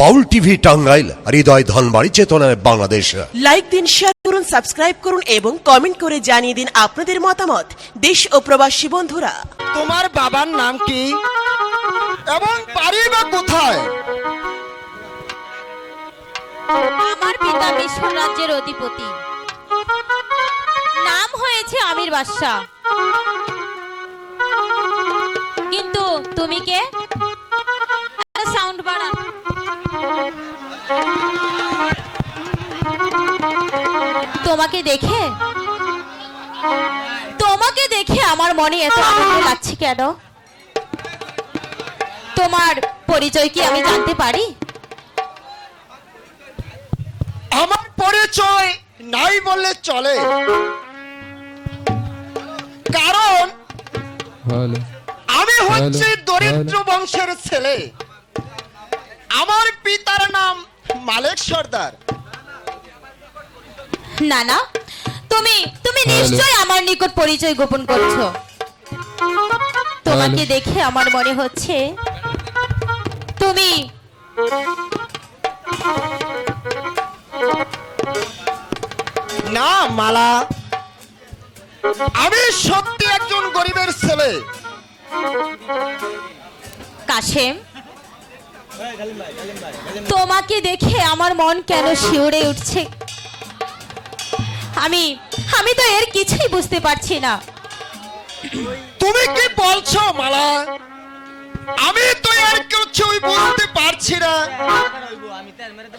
বাউল TV Tangail হৃদয় ধনবাড়ি চেতনায় Bangladesh. Like দিন শেয়ার করুন সাবস্ক্রাইব করুন এবং কমেন্ট করে জানিয়ে দিন আপনাদের মতামত। দেশ ও প্রবাসী বন্ধুরা। তোমার বাবার নাম কি? এবং বাড়ি বা কোথায়? আমার পিতা মিশর রাজ্যের অধিপতি। নাম হয়েছে আমির বাদশাহ। কিন্তু তুমি কে? তোমাকে দেখে? তোমাকে দেখে আমার মনে এত আনন্দ লাগছে কেন? তোমার পরিচয় কি আমি জানতে পারি? আমার পরিচয় নাই বললে চলে। কারণ আমি হচ্ছে দরিদ্র বংশের ছেলে। আমার পিতার নাম মালেক সর্দার। না না তুমি তুমি নিশ্চয়ই আমার নিকট পরিচয় গোপন করছ। তোমাকে দেখে আমার মনে হচ্ছে তুমি না মালা। আমি সত্যি একজন গরিবের ছেলে। কাশেম তোমাকে দেখে আমার মন কেন শিউরে উঠছে? আমি আমি তো এর কিছুই বুঝতে পারছি না। তুমি কি বলছো মালা? আমি তো আর কিছুই বুঝতে পারছি না।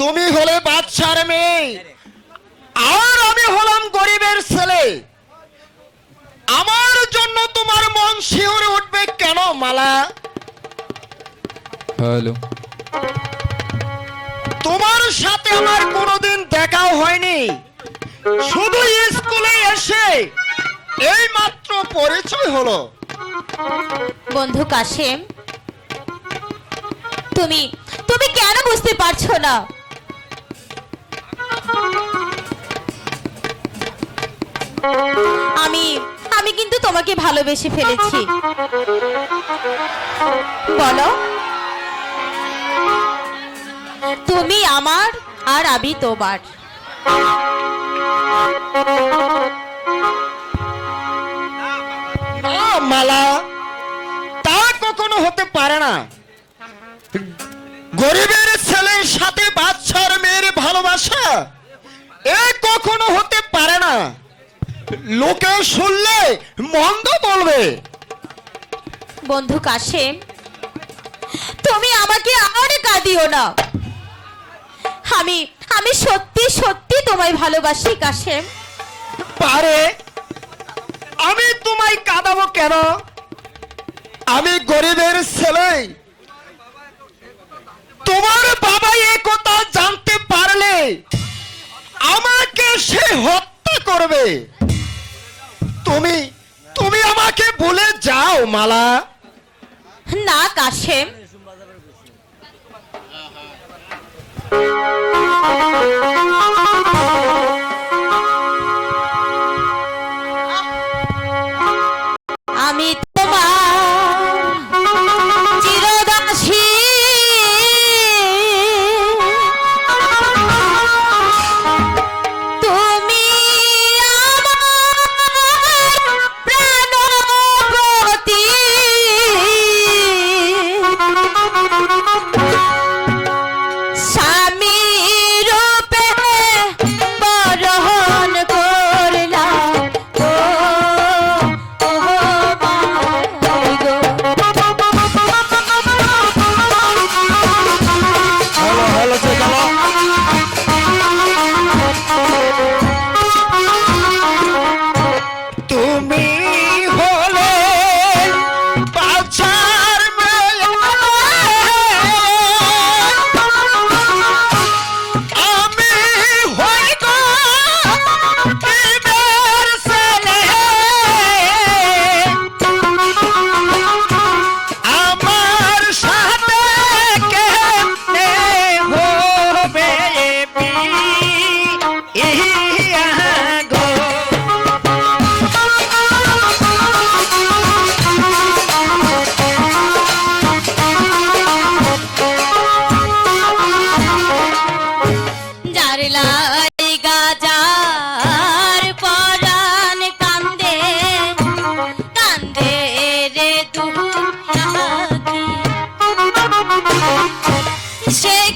তুমি হলে বাদশার মেয়ে। আর আমি হলাম গরিবের ছেলে। আমার জন্য তোমার মন শিহরে উঠবে কেন মালা? হ্যালো। তোমার সাথে আমার কোনোদিন দেখাও হয়নি। শুধু স্কুলে এসে এই মাত্র পরিচয় হলো। বন্ধু কাশেম, তুমি তুমি কেন বুঝতে পারছ না? আমি আমি কিন্তু তোমাকে ভালোবেসে ফেলেছি। বলো, তুমি আমার আর আমি তোমার। মালা, তা কখনো হতে পারে না। গরিবের ছেলের সাথে বাচ্চার মেয়ের ভালোবাসা, এ কখনো হতে পারে না। লোকে শুনলে মন্দ বলবে। বন্ধু কাশেম, তুমি আমাকে আর কাঁদিও না। আমি আমি সত্যি সত্যি তোমায় ভালোবাসি কাশেম। পারে। আমি তোমায় কাঁদাবো কেন? আমি গরিবের ছেলে তোমার বাবা এ কথা জানতে পারলে আমাকে সে হত্যা করবে। তুমি তুমি আমাকে বলে যাও মালা। না কাশেম। আমি তোমার চিরদাসী তুমি আমার প্রাণপতি স্বামী রূপে সে